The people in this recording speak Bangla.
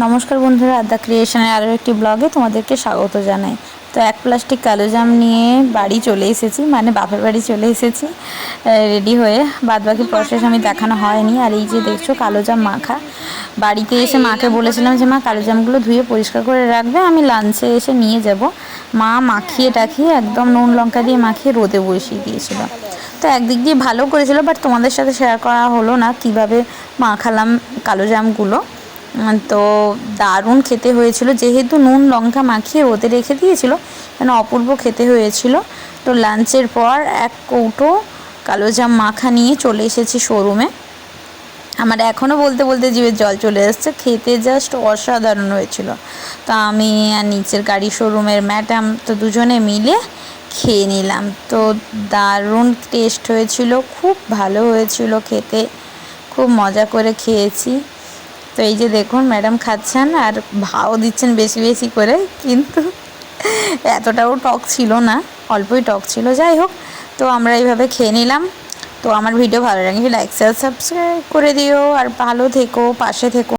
নমস্কার বন্ধুরা আদ্যা ক্রিয়েশনের আরও একটি ব্লগে তোমাদেরকে স্বাগত জানাই। তো এক প্লাস্টিক কালো জাম নিয়ে বাড়ি চলে এসেছি মানে বাপের বাড়ি চলে এসেছি। রেডি হয়ে বাদ বাকি প্রসেস আমি দেখানো হয়নি। আর এই যে দেখছ কালো জাম মাখা। বাড়িতে এসে মাকে বলেছিলাম যে, মা, কালো জামগুলো ধুয়ে পরিষ্কার করে রাখবে, আমি লাঞ্চে এসে নিয়ে যাব। মা মাখিয়ে টাখিয়ে একদম নুন লঙ্কা দিয়ে মাখিয়ে রোদে বসিয়ে দিয়েছিল। তো একদিক দিয়ে ভালো করেছিল বাট তোমাদের সাথে শেয়ার করা হলো না কীভাবে মাখালাম কালো জামগুলো। তো দারুণ খেতে হয়েছিল। যেহেতু নুন, লঙ্কা মাখিয়ে রোদে রেখে দিয়েছিল, কেন অপূর্ব খেতে হয়েছিল। তো লাঞ্চের পর এক কৌটো কালো জাম মাখা নিয়ে চলে এসেছি শোরুমে। আমার এখনও বলতে বলতে জীবের জল চলে আসছে। খেতে জাস্ট অসাধারণ হয়েছিল। তো আমি আর নিচের গাড়ি শোরুমের ম্যাডাম তো দুজনে মিলে খেয়ে নিলাম। তো দারুণ টেস্ট হয়েছিল, খুব ভালো হয়েছিল খেতে। খুব মজা করে খেয়েছি। তো এই যে দেখুন ম্যাডাম খাচ্ছেন আর ভাও দিচ্ছেন বেশি বেশি করে, কিন্তু এতটাও টক ছিল না, অল্পই টক ছিল। যাই হোক, তো আমরা এইভাবে খেয়ে নিলাম। তো আমার ভিডিও ভালো লাগে লাইক শেয়ার সাবস্ক্রাইব করে দিও। আর ভালো থেকো, পাশে থেকো।